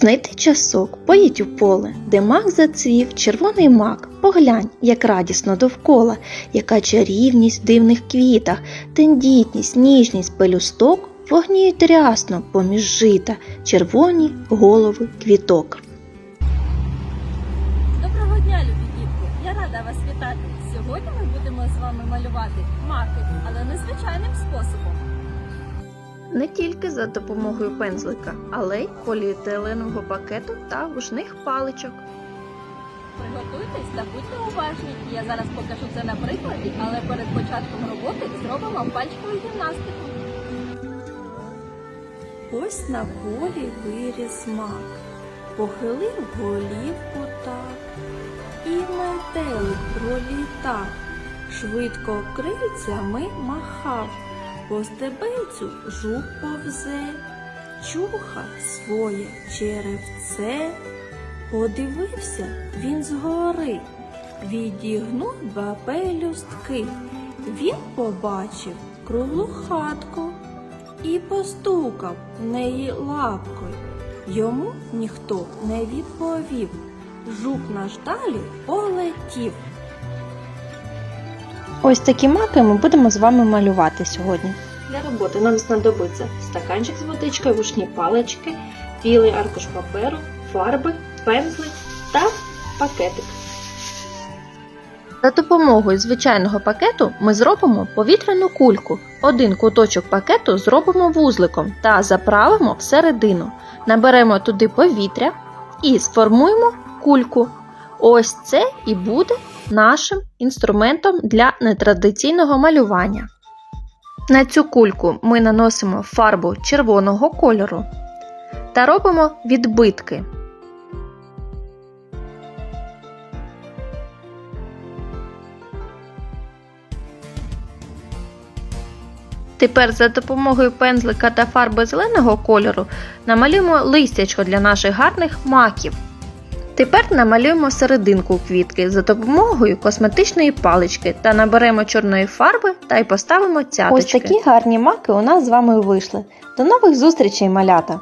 Знайти часок, поїдь у поле, де мак зацвів, червоний мак. Поглянь, як радісно довкола, яка чарівність в дивних квітах, тендітність, ніжність пелюсток вогніють рясно поміж жита, червоні голови квіток. Доброго дня, любі дітки! Я рада вас вітати. Сьогодні ми будемо з вами малювати маки, але незвичайним способом. Не тільки за допомогою пензлика, але й поліетиленового пакету та вушних паличок. Приготуйтесь та будьте уважні. Я зараз покажу це на прикладі, але перед початком роботи зробимо пальчикову гімнастику. Ось на полі виріс мак, похилив голівку так, і метелик пролітав, швидко крильцями махав, по стебецю жук повзе, чуха своє черевце. Подивився він згори, відігнув два пелюстки. Він побачив круглу хатку і постукав неї лапкою. Йому ніхто не відповів. Жук наш далі полетів. Ось такі маки ми будемо з вами малювати сьогодні. Для роботи нам знадобиться стаканчик з водичкою, вушні палички, білий аркуш паперу, фарби, пензлик та пакетик. За допомогою звичайного пакету ми зробимо повітряну кульку. Один куточок пакету зробимо вузликом та заправимо всередину. Наберемо туди повітря і сформуємо кульку. Ось це і буде нашим інструментом для нетрадиційного малювання. На цю кульку ми наносимо фарбу червоного кольору та робимо відбитки. Тепер за допомогою пензлика та фарби зеленого кольору намалюємо листячко для наших гарних маків. Тепер намалюємо серединку квітки за допомогою косметичної палички та наберемо чорної фарби та й поставимо цяточки. Ось такі гарні маки у нас з вами вийшли. До нових зустрічей, малята!